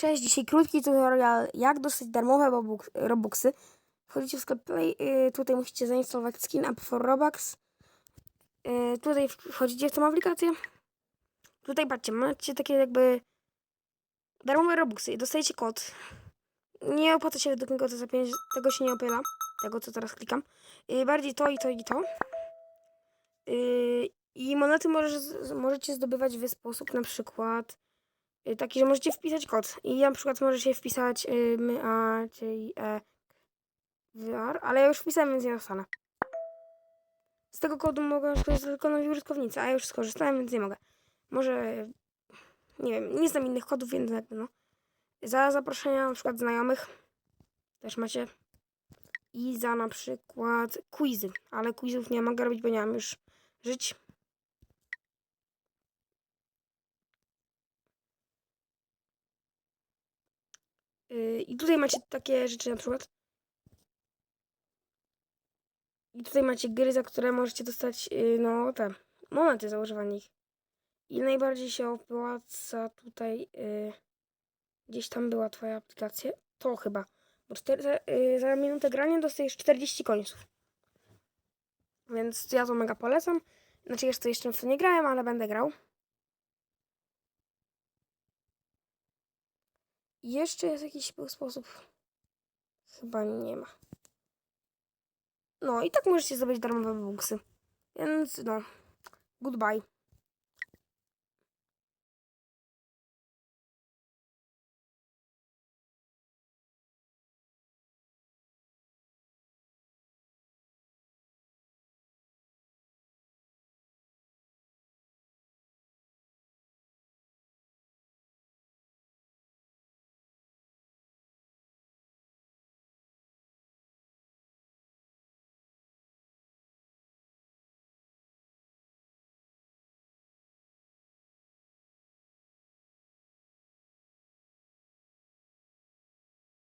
Cześć, dzisiaj krótki tutorial, jak dostać darmowe Robux- Robuxy. Wchodzicie w sklep Play, y, tutaj musicie zainstalować Skin Up for Robux. Y, tutaj wchodzicie w tą aplikację. Tutaj patrzcie, macie takie jakby darmowe Robuxy i dostajecie kod. Nie opłaca się według niego to za pieniądze, tego się nie opyla, tego co teraz klikam. Y, bardziej to i to i to. I monety możecie zdobywać w sposób na przykład taki, że możecie wpisać kod. I ja na przykład możecie wpisać y, my, a, e, w, r, ale ja już wpisałem, więc nie dostanę. Z tego kodu mogę skorzystać tylko nowi użytkownicy, a ja już skorzystałem, więc nie mogę. Może, nie wiem, nie znam innych kodów, więc jakby no. Za zaproszenia na przykład znajomych też macie. I za na przykład quizy, ale quizów nie mogę robić, bo nie mam już żyć. Yy, I tutaj macie takie rzeczy na przykład. I tutaj macie gry, za które możecie dostać, yy, no te monety za używanie ich. I najbardziej się opłaca tutaj, yy, gdzieś tam była twoja aplikacja, to chyba. Bo cztery, za, za minutę grania dostajesz 40 końców. Więc ja to mega polecam. Znaczy jeszcze, jeszcze w to nie grałem, ale będę grał. Jeszcze jest jakiś sposób. Chyba nie ma. No i tak możecie zdobyć darmowe buksy. Więc no, goodbye.